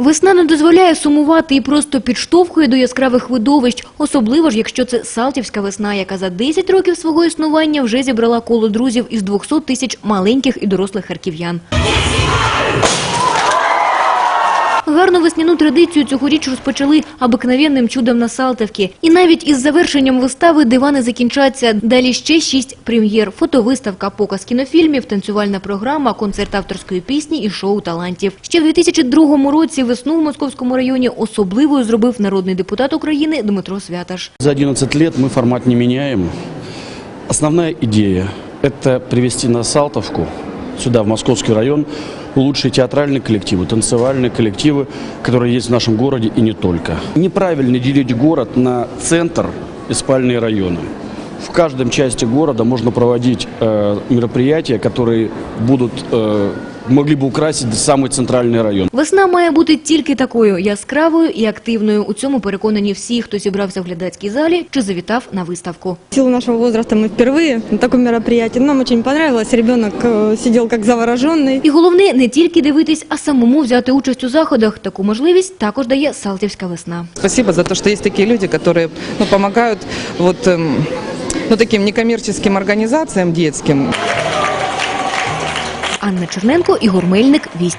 Весна не дозволяє сумувати і просто підштовхує до яскравих видовищ, особливо ж, якщо це Салтівська весна, яка за 10 років свого існування вже зібрала коло друзів із 200 тисяч маленьких і дорослих харків'ян. Гарну весняну традицію цьогоріч розпочали обикновенним чудом на Салтівці. І навіть із завершенням вистави дива не закінчаться. Далі ще шість прем'єр, фотовиставка, показ кінофільмів, танцювальна програма, концерт авторської пісні і шоу талантів. Ще в 2002 році весну в Московському районі особливою зробив народний депутат України Дмитро Святаш. За 11 лет мы формат не меняем. Основная идея – это привести на Салтовку, сюда, в Московский район, лучшие театральные коллективы, танцевальные коллективы, которые есть в нашем городе и не только. Неправильно делить город на центр и спальные районы. В каждом части города можно проводить э, мероприятия, которые будут, э, могли бы украсить самый центральный район. Весна має бути тільки такою яскравою і активною. У цьому переконані всі, хто зібрався в глядацькій залі чи завітав на виставку. В силу нашего возраста мы впервые на таком мероприятии. Нам очень понравилось. Ребенок э, сидел как завороженный. І головне не тільки дивитись, а самому взяти участь у заходах. Таку можливість також дає Салтівська весна. Спасибо за то, что есть такие люди, которые ну, помогают вот, эм, ну, таким некоммерческим организациям детским. Анна Черненко, Ігор Мельник, Вість.